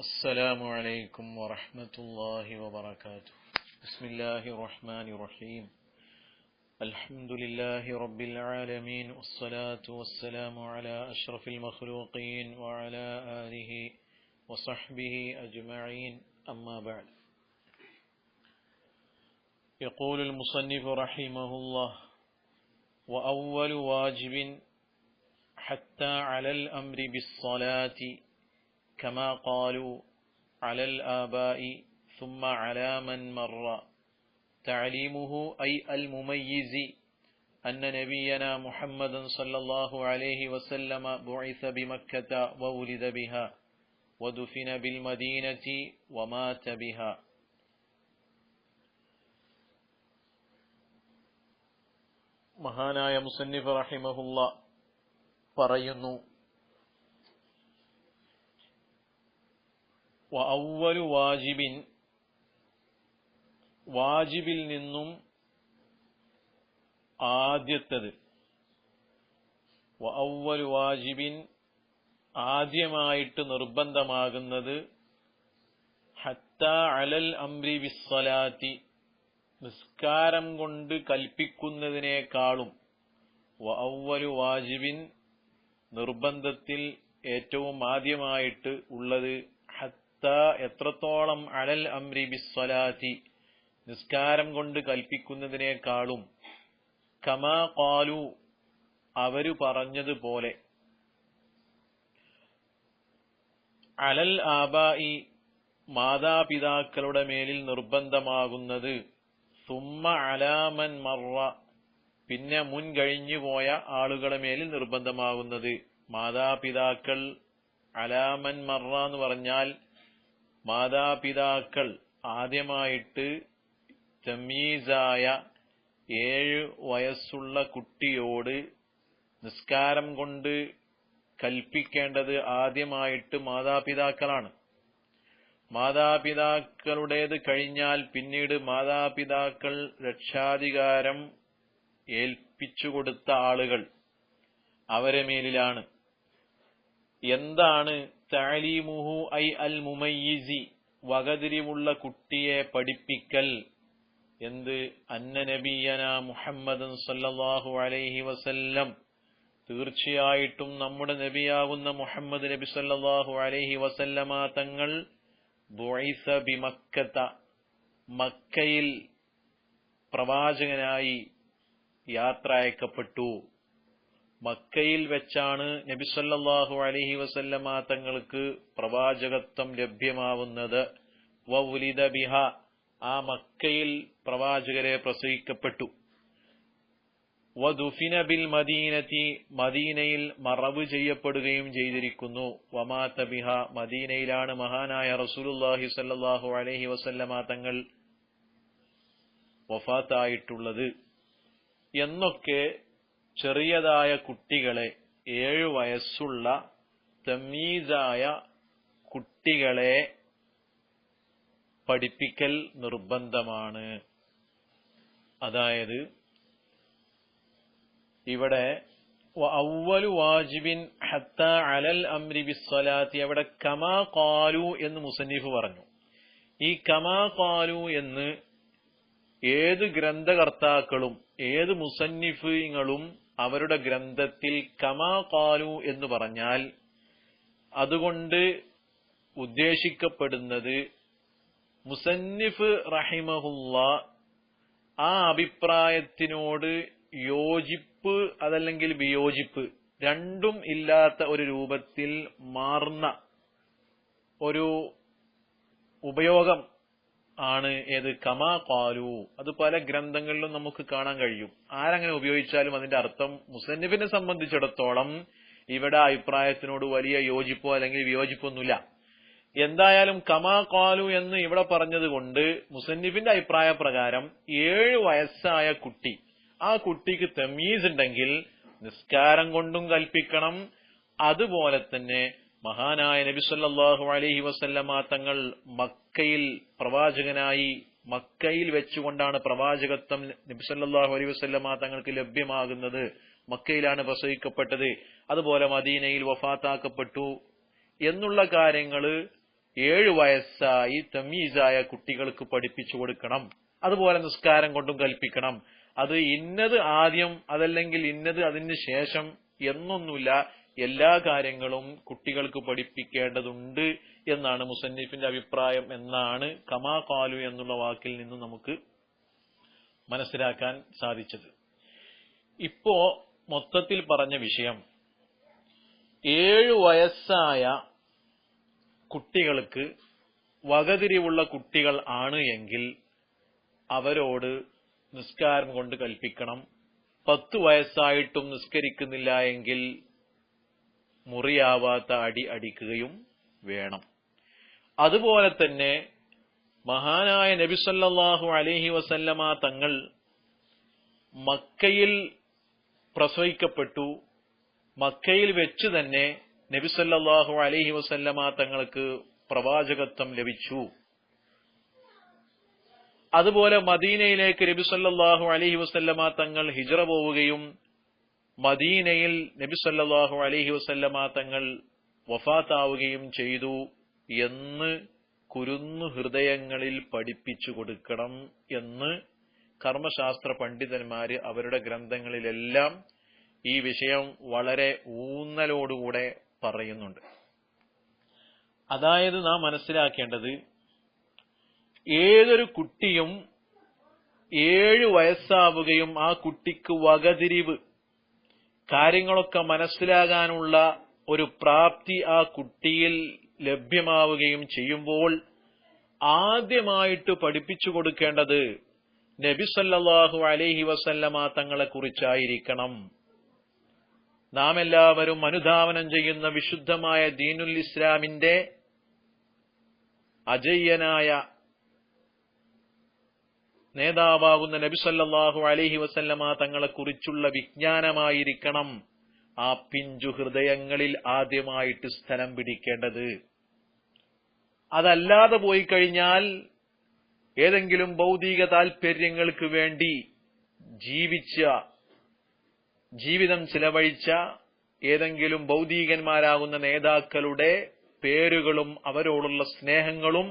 السلام عليكم ورحمة الله وبركاته. بسم الله الرحمن الرحيم. الحمد لله رب العالمين والصلاة والسلام على أشرف المخلوقين وعلى آله وصحبه أجمعين. أما بعد. يقول المصنف رحمه الله وأول واجب حتى على الأمر بالصلاة كما قالوا على الآباء ثم على من مر تعليمه أي المميز أن نبينا محمدا صلى الله عليه وسلم بعث بمكة وولد بها ودفن بالمدينة ومات بها മഹാനായ മുസന്നിഫ് റഹിമഹുല്ല പറയുന്നു ഔവലു വാജിബിൻ. വാജിബിൽ നിന്നും ആദ്യത്തത്. ഔവലു വാജിബിൻ ആദ്യമായിട്ട് നിർബന്ധമാകുന്നത് ഹത്ത അലൽ അംരി വിസ്സലാത്തി നിസ്കാരം കൊണ്ട് കൽപ്പിക്കുന്നതിനേക്കാളും ഔവലു വാജിബിൻ നിർബന്ധത്തിൽ ഏറ്റവും ആദ്യമായിട്ട് ഉള്ളത് എത്രത്തോളം അലൽ അംരി ബിസ്വലാത്തി നിസ്കാരം കൊണ്ട് കൽപ്പിക്കുന്നതിനേക്കാളും കമാ കാലു അവർ പറഞ്ഞതുപോലെ. അലൽ ആബായി മാതാപിതാക്കളുടെ മേലിൽ നിർബന്ധമാകുന്നത് സുമ്മ അലാമൻ മറ പിന്നെ മുൻ കഴിഞ്ഞു പോയ ആളുകളെ മേലിൽ നിർബന്ധമാകുന്നത്. മാതാപിതാക്കൾ അലാമൻ മറ എന്ന് പറഞ്ഞാൽ മാതാപിതാക്കൾ ആദ്യമായിട്ട് തമീസായ ഏഴ് വയസ്സുള്ള കുട്ടിയോട് നിസ്കാരം കൊണ്ട് കൽപ്പിക്കേണ്ടത് ആദ്യമായിട്ട് മാതാപിതാക്കളാണ്. മാതാപിതാക്കളുടേത് കഴിഞ്ഞാൽ പിന്നീട് മാതാപിതാക്കൾ രക്ഷാധികാരം ഏൽപ്പിച്ചുകൊടുത്ത ആളുകൾ അവരെ മേലിലാണ്. എന്താണ് താലീമുഹു ഐ അൽ മുമയ്യിസി വകതിരിവുള്ള കുട്ടിയെ പഠിപ്പിക്കൽ. എന്ത്? അന്ന നബിയന മുഹമ്മദ് സല്ലല്ലാഹു അലൈഹി വസല്ലം. തീർച്ചയായിട്ടും നമ്മുടെ നബിയാകുന്ന മുഹമ്മദ് നബി സല്ലല്ലാഹു അലൈഹി വസല്ലമ തങ്ങൾ ബുഐസ ബിമക്കത്ത മക്കയിൽ പ്രവാചകനായി യാത്ര അയക്കപ്പെട്ടു. മക്കയിൽ വെച്ചാണ് നബി സല്ലല്ലാഹു അലൈഹി വസല്ലമ തങ്ങൾക്ക് പ്രവാചകത്വം ലഭ്യമാവുന്നത്. വൗലിദ ബിഹ. ആ മക്കയിൽ പ്രവാചകരെ പ്രസവിക്കപ്പെട്ടു. വദുഫിന ബിൽ മദീനത്തി. മദീനയിൽ മറവ് ചെയ്യപ്പെടുകയും ചെയ്തിരിക്കുന്നു. വമാത്ത ബിഹ. മദീനയിലാണ് മഹാനായ റസൂലുല്ലാഹി സല്ലാഹു അലഹി വസല്ലമ തങ്ങൾ വഫാത്തായിട്ടുള്ളത്. എന്നൊക്കെ ചെറിയതായ കുട്ടികളെ ഏഴു വയസ്സുള്ള തമീസായ കുട്ടികളെ പഠിപ്പിക്കൽ നിർബന്ധമാണ്. അതായത് ഇവിടെ ഔവലു വാജിബിൻ ഹത്ത അലൽ അംരി ബിസ്വലാത്തി അവിടെ കമാ കാലു എന്ന് മുസന്നിഫ് പറഞ്ഞു. ഈ കമാ കാലു എന്ന് ഏത് ഗ്രന്ഥകർത്താക്കളും ഏത് മുസന്നിഫീങ്ങളും അവരുടെ ഗ്രന്ഥത്തിൽ കമാ കാലു എന്ന് പറഞ്ഞാൽ അതുകൊണ്ട് ഉദ്ദേശിക്കപ്പെടുന്നത് മുസന്നിഫ് റഹിമഹുല്ല ആ അഭിപ്രായത്തിനോട് യോജിപ്പ് അതല്ലെങ്കിൽ വിയോജിപ്പ് രണ്ടും ഇല്ലാത്ത ഒരു രൂപത്തിൽ മാറുന്ന ഒരു ഉപയോഗം ആണ് ഏത്? കമാ കാലു അത് പല ഗ്രന്ഥങ്ങളിലും നമുക്ക് കാണാൻ കഴിയും. ആരങ്ങനെ ഉപയോഗിച്ചാലും അതിന്റെ അർത്ഥം മുസന്നിഫിനെ സംബന്ധിച്ചിടത്തോളം ഇവിടെ അഭിപ്രായത്തിനോട് വലിയ യോജിപ്പോ അല്ലെങ്കിൽ വിയോജിപ്പൊന്നുമില്ല. എന്തായാലും കമാ കാലു എന്ന് ഇവിടെ പറഞ്ഞത് കൊണ്ട് മുസന്നിഫിന്റെ അഭിപ്രായ പ്രകാരം ഏഴ് വയസ്സായ കുട്ടി ആ കുട്ടിക്ക് തെമീസ് ഉണ്ടെങ്കിൽ നിസ്കാരം കൊണ്ടും കൽപ്പിക്കണം. അതുപോലെ തന്നെ മഹാനായ നബി സല്ലല്ലാഹു അലൈഹി വസല്ലമ തങ്ങൾ മക്കയിൽ പ്രവാചകനായി മക്കയിൽ വെച്ചുകൊണ്ടാണ് പ്രവാചകത്വം നബി സല്ലല്ലാഹു അലൈഹി വസല്ലമ തങ്ങൾക്ക് ലഭ്യമാകുന്നത്. മക്കയിലാണ് പ്രസവിക്കപ്പെട്ടത്. അതുപോലെ മദീനയിൽ വഫാത്താക്കപ്പെട്ടു. എന്നുള്ള കാര്യങ്ങൾ ഏഴു വയസ്സായി തമീസായ കുട്ടികൾക്ക് പഠിപ്പിച്ചു കൊടുക്കണം. അതുപോലെ നിസ്കാരം കൊണ്ടും കൽപ്പിക്കണം. അത് ഇന്നത് ആദ്യം അതല്ലെങ്കിൽ ഇന്നത് അതിന് ശേഷം എന്നൊന്നുമില്ല. എല്ലാ കാര്യങ്ങളും കുട്ടികൾക്ക് പഠിപ്പിക്കേണ്ടതുണ്ട് എന്നാണ് മുസന്നിഫിന്റെ അഭിപ്രായം എന്നാണ് കമാ കാലു എന്നുള്ള വാക്കിൽ നിന്ന് നമുക്ക് മനസ്സിലാക്കാൻ സാധിച്ചത്. ഇപ്പോ മൊത്തത്തിൽ പറഞ്ഞ വിഷയം ഏഴു വയസ്സായ കുട്ടികൾക്ക് വകതിരിവുള്ള കുട്ടികൾ ആണ് എങ്കിൽ അവരോട് നിസ്കാരം കൊണ്ട് കൽപ്പിക്കണം. പത്തു വയസ്സായിട്ടും നിസ്കരിക്കുന്നില്ല എങ്കിൽ മുറിയാവാത്ത അടി അടിക്കുകയും വേണം. അതുപോലെ തന്നെ മഹാനായ നബിസല്ലാഹു അലഹി വസല്ലമ തങ്ങൾ മക്കയിൽ പ്രസവിക്കപ്പെട്ടു. മക്കയിൽ വെച്ച് തന്നെ നബി നബിസല്ലാഹു അലഹി വസല്ലമ തങ്ങൾക്ക് പ്രവാചകത്വം ലഭിച്ചു. അതുപോലെ മദീനയിലേക്ക് നബി നബിസല്ലാഹു അലഹി വസല്ലമ തങ്ങൾ ഹിജറ പോവുകയും മദീനയിൽ നബി നബിസല്ലാഹു അലഹി വസല്ലമ തങ്ങൾ വഫാത്താവുകയും ചെയ്തു എന്ന് കുരുന്നു ഹൃദയങ്ങളിൽ പഠിപ്പിച്ചു കൊടുക്കണം എന്ന് കർമ്മശാസ്ത്ര പണ്ഡിതന്മാര് അവരുടെ ഗ്രന്ഥങ്ങളിലെല്ലാം ഈ വിഷയം വളരെ ഊന്നലോടുകൂടെ പറയുന്നുണ്ട്. അതായത് നാം മനസ്സിലാക്കേണ്ടത് ഏതൊരു കുട്ടിയും ഏഴു വയസ്സാവുകയും ആ കുട്ടിക്ക് വകതിരിവ് കാര്യങ്ങളൊക്കെ മനസ്സിലാകാനുള്ള ഒരു പ്രാപ്തി ആ കുട്ടിയിൽ ലഭ്യമാവുകയും ചെയ്യുമ്പോൾ ആദ്യമായിട്ട് പഠിപ്പിച്ചു കൊടുക്കേണ്ടത് നബി സല്ലല്ലാഹു അലൈഹി വസല്ലമ തങ്ങളെ കുറിച്ചായിരിക്കണം. നാം എല്ലാവരും അനുധാവനം ചെയ്യുന്ന വിശുദ്ധമായ ദീനുൽ ഇസ്ലാമിന്റെ അജയ്യനായ നേതാവാകുന്ന നബി സല്ലല്ലാഹു അലൈഹി വസല്ലമ തങ്ങളെ കുറിച്ചുള്ള വിജ്ഞാനമായിരിക്കണം ആ പിഞ്ചു ഹൃദയങ്ങളിൽ ആദ്യമായിട്ട് സ്ഥലം പിടിക്കേണ്ടത്. അതല്ലാതെ പോയി കഴിഞ്ഞാൽ ഏതെങ്കിലും ഭൗതിക താൽപര്യങ്ങൾക്ക് വേണ്ടി ജീവിച്ച ജീവിതം ചിലവഴിച്ച ഏതെങ്കിലും ഭൗതികന്മാരാകുന്ന നേതാക്കളുടെ പേരുകളും അവരോടുള്ള സ്നേഹങ്ങളും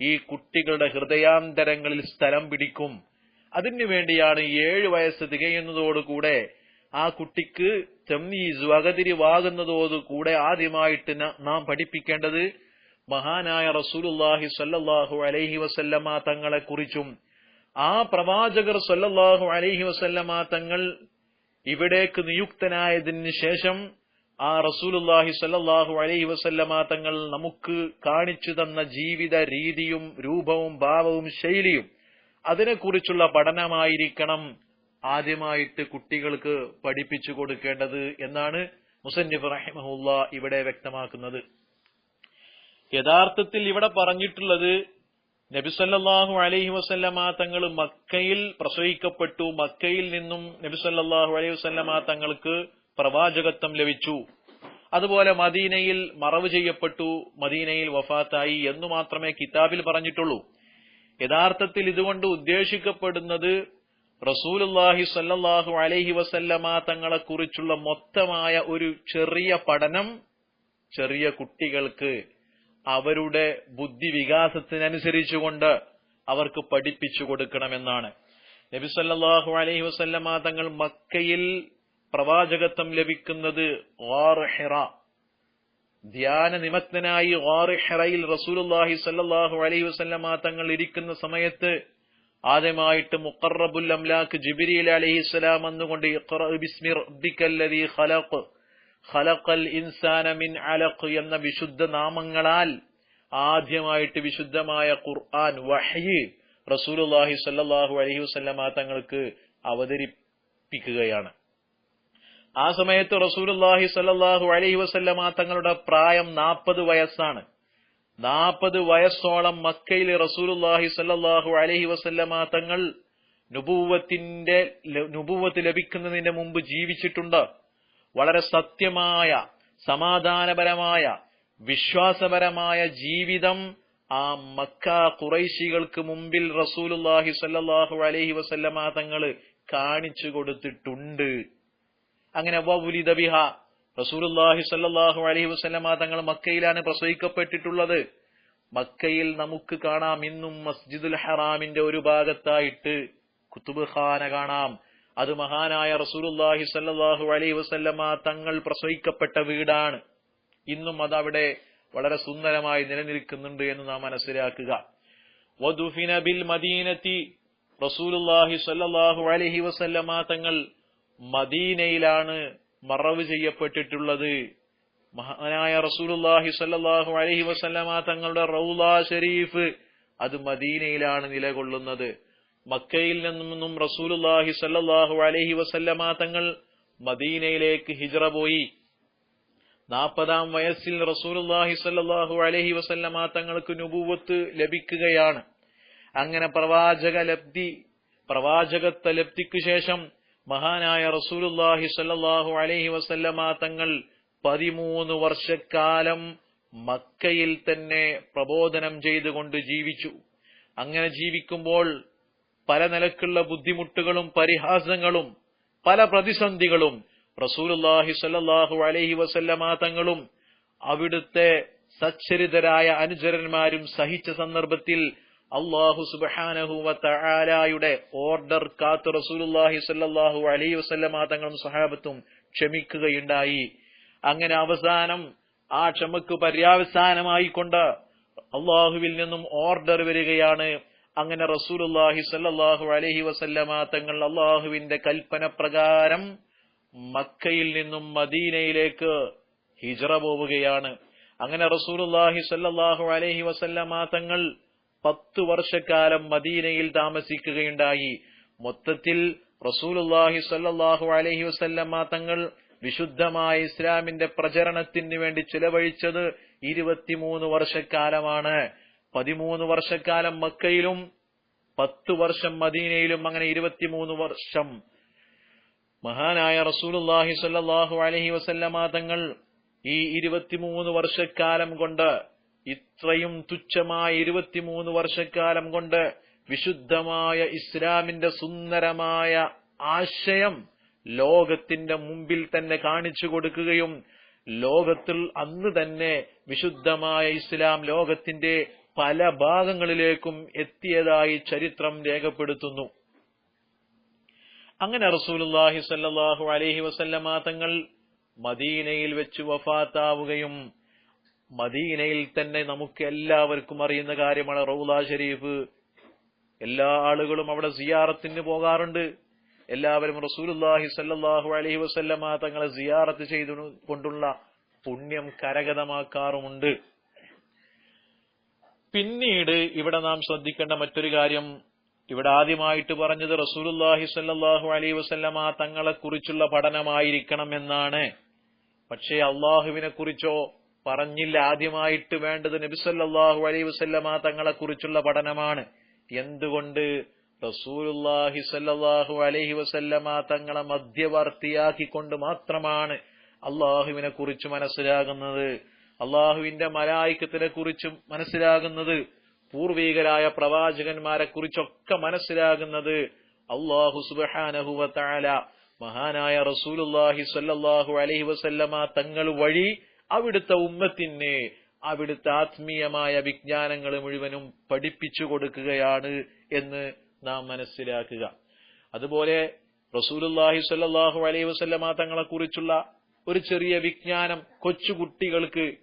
ഈ കുട്ടികളുടെ ഹൃദയാന്തരങ്ങളിൽ സ്ഥലം പിടിക്കും. അതിനുവേണ്ടിയാണ് വേണ്ടിയാണ് ഏഴ് വയസ്സ് തികയുന്നതോടുകൂടെ ആ കുട്ടിക്ക് തെമ്മീസ് വകതിരിവാകുന്നതോടുകൂടെ ആദ്യമായിട്ട് നാം പഠിപ്പിക്കേണ്ടത് മഹാനായ റസൂലുല്ലാഹി സല്ലാഹു അലൈഹി വസല്ലമ തങ്ങളെ കുറിച്ചും ആ പ്രവാചകർ സല്ലല്ലാഹു അലൈഹി വസല്ലമ തങ്ങൾ ഇവിടേക്ക് നിയുക്തനായതിനു ശേഷം ആ റസൂലുല്ലാഹി സല്ലാഹു അലൈഹി വസല്ലമ തങ്ങൾ നമുക്ക് കാണിച്ചു തന്ന ജീവിത രീതിയും രൂപവും ഭാവവും ശൈലിയും അതിനെക്കുറിച്ചുള്ള പഠനമായിരിക്കണം ആദ്യമായിട്ട് കുട്ടികൾക്ക് പഠിപ്പിച്ചു കൊടുക്കേണ്ടത് എന്നാണ് മുസന്നിഫ് റഹിമഹുല്ല ഇവിടെ വ്യക്തമാക്കുന്നത്. യഥാർത്ഥത്തിൽ ഇവിടെ പറഞ്ഞിട്ടുള്ളത് നബിസല്ലാഹു അലൈഹി വസല്ലമ തങ്ങൾ മക്കയിൽ പ്രസവിക്കപ്പെട്ടു. മക്കയിൽ നിന്നും നബിസല്ലാഹു അലൈഹി വസല്ലമ തങ്ങൾക്ക് പ്രവാചകത്വം ലഭിച്ചു. അതുപോലെ മദീനയിൽ മറവ് ചെയ്യപ്പെട്ടു. മദീനയിൽ വഫാത്തായി എന്നു മാത്രമേ കിതാബിൽ പറഞ്ഞിട്ടുള്ളൂ. യഥാർത്ഥത്തിൽ ഇതുകൊണ്ട് ഉദ്ദേശിക്കപ്പെടുന്നത് റസൂലുല്ലാഹി സല്ലാഹു അലൈഹി വസല്ലമ തങ്ങളെ കുറിച്ചുള്ള മൊത്തമായ ഒരു ചെറിയ പഠനം ചെറിയ കുട്ടികൾക്ക് അവരുടെ ബുദ്ധി വികാസത്തിനനുസരിച്ചുകൊണ്ട് അവർക്ക് പഠിപ്പിച്ചു കൊടുക്കണമെന്നാണ്. നബി സല്ലാഹു അലൈഹി വസല്ലമ തങ്ങൾ മക്കയിൽ പ്രവാചകത്വം ലഭിക്കുന്നത് ഹിറ ധ്യാന നിമഗ്നനായി ഹിറയിൽ റസൂലുല്ലാഹി സല്ലാഹു അലൈഹി വസല്ലമ തങ്ങൾ ഇരിക്കുന്ന സമയത്ത് ആദ്യമായിട്ട് മുക്കറബുൽ അംലാഖ് ജിബിരി ജിബിരിൽ അലൈഹിസ്സലാം എന്നുകൊണ്ട് ഖലഖൽ ഇൻസാന മിൻ അലഖ് എന്ന വിശുദ്ധ നാമങ്ങളാൽ ആദ്യമായിട്ട് വിശുദ്ധമായ ഖുർആൻ വഹ്യ് റസൂലുള്ളാഹി സ്വല്ലല്ലാഹു അലൈഹി വസല്ലമ തങ്ങൾക്ക് അവതരിപ്പിക്കുകയാണ്. ആ സമയത്ത് റസൂലുള്ളാഹി സല്ലാഹു അലൈഹി വസല്ലമ തങ്ങളുടെ പ്രായം നാൽപ്പത് വയസ്സാണ്. നാൽപ്പത് വയസ്സോളം മക്കയിൽ റസൂലുള്ളാഹി സല്ലാഹു അലൈഹി വസല്ലമ തങ്ങൾ നുപൂവത്തിന്റെ നുപൂവത്ത് ലഭിക്കുന്നതിന് മുമ്പ് ജീവിച്ചിട്ടുണ്ട്. വളരെ സത്യമായ സമാധാനപരമായ വിശ്വാസപരമായ ജീവിതം ആ മക്ക കുറൈശികൾക്ക് മുമ്പിൽ റസൂലുല്ലാഹി സല്ലാഹു അലൈഹി വസല്ലമ തങ്ങൾ കാണിച്ചു കൊടുത്തിട്ടുണ്ട്. അങ്ങനെ തങ്ങൾ മക്കയിലാണ് പ്രസവിക്കപ്പെട്ടിട്ടുള്ളത്. മക്കയിൽ നമുക്ക് കാണാം ഇന്നും മസ്ജിദുൽ ഹറാമിന്റെ ഒരു ഭാഗത്തായിട്ട് കുത്തുബ് ഖാന കാണാം. അത് മഹാനായ റസൂലുല്ലാഹി സല്ലാഹു അലൈഹി വസല്ലമ തങ്ങൾ പ്രസവിക്കപ്പെട്ട വീടാണ്. ഇന്നും അതവിടെ വളരെ സുന്ദരമായി നിലനിൽക്കുന്നുണ്ട് എന്ന് നാം മനസ്സിലാക്കുക. വദുഫിന ബിൽ മദീനത്തി. റസൂലുല്ലാഹി സല്ലാഹു അലൈഹി വസല്ലമ തങ്ങൾ മദീനയിലാണ് മറവ് ചെയ്യപ്പെട്ടിട്ടുള്ളത്. മഹാനായ റസൂലുല്ലാഹി സല്ലാഹു അലഹി വസല്ലമ തങ്ങളുടെ റൗള ഷരീഫ് അത് മദീനയിലാണ് നിലകൊള്ളുന്നത്. മക്കയിൽ നിന്നും റസൂലുല്ലാഹി സല്ലാഹു അലഹി വസല്ലമ തങ്ങൾ മദീനയിലേക്ക് ഹിജറ പോയി. നാൽപ്പതാം വയസ്സിൽ റസൂലുല്ലാഹി സല്ലാഹു അലഹി വസല്ലമ തങ്ങൾക്ക് നുപൂവത്ത് ലഭിക്കുകയാണ്. അങ്ങനെ പ്രവാചക ലബ്ധി പ്രവാചകത്വ ലബ്ധിക്കു ശേഷം മഹാനായ റസൂലുല്ലാഹി സല്ലാഹു അലൈഹി വസല്ലമ തങ്ങൾ പതിമൂന്ന് വർഷക്കാലം മക്കയിൽ തന്നെ പ്രബോധനം ചെയ്തുകൊണ്ട് ജീവിച്ചു. അങ്ങനെ ജീവിക്കുമ്പോൾ പല നിലക്കുള്ള ബുദ്ധിമുട്ടുകളും പരിഹാസങ്ങളും പല പ്രതിസന്ധികളും റസൂലുല്ലാഹി സല്ലാഹു അലൈഹി വസല്ലമ തങ്ങളും അവിടുത്തെ സച്ചരിതരായ അനുചരന്മാരും സഹിച്ച സന്ദർഭത്തിൽ അള്ളാഹു സുബ്ഹാനഹു വതആലയുടെ ഓർഡർ കാത്തു റസൂലുല്ലാഹി സല്ലാഹു അലൈ വസല്ലമ തങ്ങളും സഹാബത്തും ക്ഷമിക്കുകയുണ്ടായി. അങ്ങനെ അവസാനം ആ ക്ഷമക്ക് പര്യാവസാനമായി കൊണ്ട് അള്ളാഹുവിൽ നിന്നും ഓർഡർ വരികയാണ്. അങ്ങനെ റസൂലുല്ലാഹി സല്ലാഹു അലഹി വസല്ലമ തങ്ങൾ അള്ളാഹുവിന്റെ കൽപ്പന പ്രകാരം മക്കയിൽ നിന്നും മദീനയിലേക്ക് ഹിജറ പോവുകയാണ്. അങ്ങനെ റസൂലുല്ലാഹി സല്ലാഹു അലഹി വസല്ലമ തങ്ങൾ പത്തു വർഷക്കാലം മദീനയിൽ താമസിക്കുകയുണ്ടായി. മൊത്തത്തിൽ റസൂലുല്ലാഹി സല്ലാഹു അലഹി വസല്ലമ തങ്ങൾ വിശുദ്ധമായ ഇസ്ലാമിന്റെ പ്രചരണത്തിന് വേണ്ടി ചിലവഴിച്ചത് ഇരുപത്തിമൂന്ന് വർഷക്കാലമാണ്. പതിമൂന്ന് വർഷക്കാലം മക്കയിലും പത്ത് വർഷം മദീനയിലും അങ്ങനെ ഇരുപത്തിമൂന്ന് വർഷം. മഹാനായ റസൂലുല്ലാഹി സല്ലാഹു അലഹി വസല്ലമ തങ്ങൾ ഈ ഇരുപത്തിമൂന്ന് വർഷക്കാലം കൊണ്ട് ഇത്രയും തുച്ഛമായ ഇരുപത്തിമൂന്ന് വർഷക്കാലം കൊണ്ട് വിശുദ്ധമായ ഇസ്ലാമിന്റെ സുന്ദരമായ ആശയം ലോകത്തിന്റെ മുമ്പിൽ തന്നെ കാണിച്ചു കൊടുക്കുകയും ലോകത്തിൽ അന്ന് തന്നെ വിശുദ്ധമായ ഇസ്ലാം ലോകത്തിന്റെ പല ഭാഗങ്ങളിലേക്കും എത്തിയതായി ചരിത്രം രേഖപ്പെടുത്തുന്നു. അങ്ങനെ റസൂലുള്ളാഹി സല്ലാഹു അലൈഹി വസല്ലമ തങ്ങൾ മദീനയിൽ വെച്ച് വഫാത്താവുകയും മദീനയിൽ തന്നെ നമുക്ക് എല്ലാവർക്കും അറിയുന്ന കാര്യമാണ് റൗല ഷരീഫ്. എല്ലാ ആളുകളും അവിടെ സിയാറത്തിന് പോകാറുണ്ട്. എല്ലാവരും റസൂലുല്ലാഹി സല്ലാഹു അലഹി വസല്ലമ തങ്ങളെ സിയാറത്ത് ചെയ്തു കൊണ്ടുള്ള പുണ്യം കരഗതമാക്കാറുമുണ്ട്. പിന്നീട് ഇവിടെ നാം ശ്രദ്ധിക്കേണ്ട മറ്റൊരു കാര്യം ഇവിടെ ആദ്യമായിട്ട് പറഞ്ഞത് റസൂലുല്ലാഹി സല്ലാഹു അലൈഹി വസല്ലമ തങ്ങളെ കുറിച്ചുള്ള പഠനമായിരിക്കണം എന്നാണ്. പക്ഷേ അള്ളാഹുവിനെ കുറിച്ചോ പറഞ്ഞില്ല ആദ്യമായിട്ട് വേണ്ടത് നബി അലൈ വസല്ലമ തങ്ങളെ കുറിച്ചുള്ള പഠനമാണ്. എന്തുകൊണ്ട് റസൂലുല്ലാഹി സല്ലാഹു അലൈഹി വസല്ലമ തങ്ങളെ മധ്യവർത്തിയാക്കിക്കൊണ്ട് മാത്രമാണ് അള്ളാഹുവിനെ കുറിച്ച് മനസ്സിലാകുന്നത്? അള്ളാഹുവിന്റെ മലായിക്കത്തിനെ കുറിച്ചും മനസ്സിലാകുന്നത്? പൂർവീകരായ പ്രവാചകന്മാരെ കുറിച്ചൊക്കെ മനസ്സിലാകുന്നത്? അള്ളാഹു സുബാനഹു മഹാനായ റസൂലുല്ലാഹി സല്ലാഹു അലൈഹി വസല്ലമ തങ്ങൾ വഴി അവിടുത്തെ ഉമ്മത്തിനെ അവിടുത്തെ ആത്മീയമായ വിജ്ഞാനങ്ങൾ മുഴുവനും പഠിപ്പിച്ചു കൊടുക്കുകയാണ് എന്ന് നാം മനസ്സിലാക്കുക. അതുപോലെ റസൂലുല്ലാഹി സല്ലാഹു അലൈഹി വസല്ലമ തങ്ങളെക്കുറിച്ചുള്ള ഒരു ചെറിയ വിജ്ഞാനം കൊച്ചുകുട്ടികൾക്ക്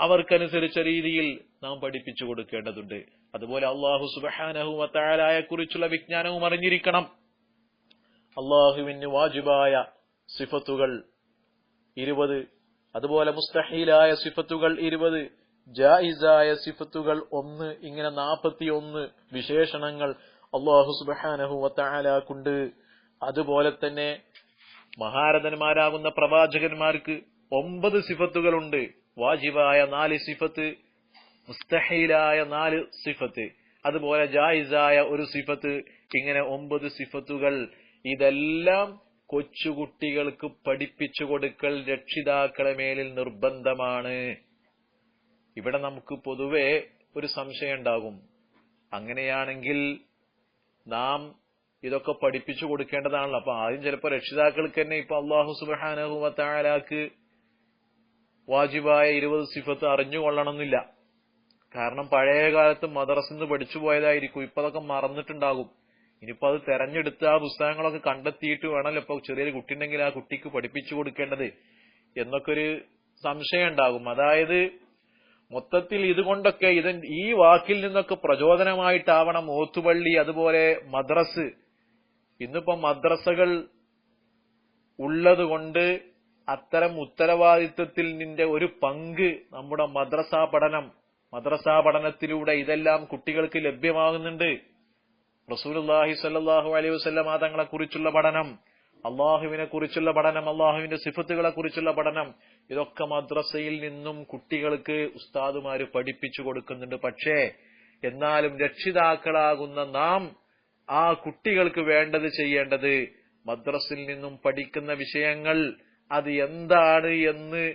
അവർക്കനുസരിച്ച രീതിയിൽ നാം പഠിപ്പിച്ചു കൊടുക്കേണ്ടതുണ്ട്. അതുപോലെ അള്ളാഹു സുബഹാനഹു വത്തായാലയെ കുറിച്ചുള്ള വിജ്ഞാനവും അറിഞ്ഞിരിക്കണം. അള്ളാഹുവിന് വാജിബായ സിഫത്തുകൾ ഇരുപത് അതുപോലെ മുസ്തഹീലായ സിഫത്തുകൾ ഇരുപത് ജായിസായ സിഫത്തുകൾ ഒന്ന് ഇങ്ങനെ നാൽപ്പത്തി ഒന്ന് വിശേഷണങ്ങൾ അള്ളാഹു സുബാനഹു വത്താലാക്കുണ്ട് അതുപോലെ തന്നെ മഹാരഥന്മാരാകുന്ന പ്രവാചകന്മാർക്ക് ഒമ്പത് സിഫത്തുകളുണ്ട്. വാജിബായ നാല് സിഫത്ത് മുസ്തഹീലായ നാല് സിഫത്ത്. അതുപോലെ ജായിസായ ഒരു സിഫത്ത് ഇങ്ങനെ ഒമ്പത് സിഫത്തുകൾ. ഇതെല്ലാം കൊച്ചുകുട്ടികൾക്ക് പഠിപ്പിച്ചു കൊടുക്കൽ രക്ഷിതാക്കളെ മേലിൽ നിർബന്ധമാണ്. ഇവിടെ നമുക്ക് പൊതുവെ ഒരു സംശയം ഉണ്ടാകും. അങ്ങനെയാണെങ്കിൽ നാം ഇതൊക്കെ പഠിപ്പിച്ചു കൊടുക്കേണ്ടതാണല്ലോ. അപ്പൊ ആദ്യം ചിലപ്പോൾ രക്ഷിതാക്കൾക്ക് തന്നെ ഇപ്പൊ അള്ളാഹു സുബാനഹുമത്താലാക്ക് വാജിബായ ഇരുപത് സിഫത്ത് അറിഞ്ഞുകൊള്ളണമെന്നില്ല. കാരണം പഴയ കാലത്ത് മദ്രസിന്ന് പഠിച്ചു പോയതായിരിക്കും. ഇപ്പൊ അതൊക്കെ മറന്നിട്ടുണ്ടാകും. ഇനിയിപ്പോ അത് തെരഞ്ഞെടുത്ത് ആ പുസ്തകങ്ങളൊക്കെ കണ്ടെത്തിയിട്ട് വേണമല്ലോ ഇപ്പൊ ചെറിയൊരു കുട്ടി ഉണ്ടെങ്കിൽ ആ കുട്ടിക്ക് പഠിപ്പിച്ചു കൊടുക്കേണ്ടത് എന്നൊക്കെ ഒരു സംശയം ഉണ്ടാകും. അതായത് മൊത്തത്തിൽ ഇതുകൊണ്ടൊക്കെ ഇത് ഈ വാക്കിൽ നിന്നൊക്കെ പ്രചോദനമായിട്ടാവണം ഓത്തുപള്ളി അതുപോലെ മദ്രസ്. ഇന്നിപ്പോ മദ്രസകൾ ഉള്ളതുകൊണ്ട് അത്തരം ഉത്തരവാദിത്വത്തിൽ നിന്റെ ഒരു പങ്ക് നമ്മുടെ മദ്രസാ പഠനം മദ്രസാ പഠനത്തിലൂടെ ഇതെല്ലാം കുട്ടികൾക്ക് ലഭ്യമാകുന്നുണ്ട്. റസൂലുള്ളാഹി സല്ലാഹു അലൈഹി വസല്ലമ തങ്ങളെ കുറിച്ചുള്ള പഠനം അള്ളാഹുവിനെ കുറിച്ചുള്ള പഠനം അള്ളാഹുവിന്റെ സിഫത്തുകളെ കുറിച്ചുള്ള പഠനം ഇതൊക്കെ മദ്രസയിൽ നിന്നും കുട്ടികൾക്ക് ഉസ്താദുമാര് പഠിപ്പിച്ചു കൊടുക്കുന്നുണ്ട്. പക്ഷേ എന്നാലും രക്ഷിതാക്കളാകുന്ന നാം ആ കുട്ടികൾക്ക് വേണ്ടത് ചെയ്യേണ്ടത് മദ്രസിൽ നിന്നും പഠിക്കുന്ന വിഷയങ്ങൾ അത് എന്താണ് എന്ന്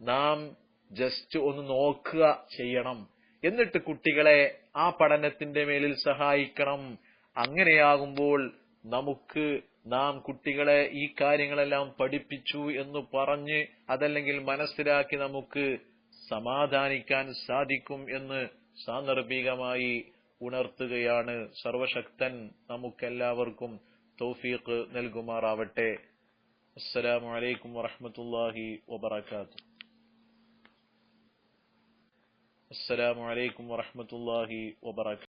നാം ജസ്റ്റ് ഒന്ന് നോക്കുക ചെയ്യണം. എന്നിട്ട് കുട്ടികളെ ആ പഠനത്തിന്റെ മേലിൽ സഹായിക്കണം. അങ്ങനെയാകുമ്പോൾ നമുക്ക് നാം കുട്ടികളെ ഈ കാര്യങ്ങളെല്ലാം പഠിപ്പിച്ചു എന്ന് പറഞ്ഞ് അതല്ലെങ്കിൽ മനസ്സിലാക്കി നമുക്ക് സമാധാനിക്കാൻ സാധിക്കും എന്ന് സാന്ദർഭികമായി ഉണർത്തുകയാണ് സർവശക്തൻ നമുക്കെല്ലാവർക്കും തൗഫീഖ് നൽകുമാറാവട്ടെ. അസ്സലാമു അലൈക്കും വറഹ്മത്തുള്ളാഹി വബറകാതുഹു. അസ്സലാമു അലൈക്കും വറഹ്മത്തുള്ളാഹി വബറകാതുഹു.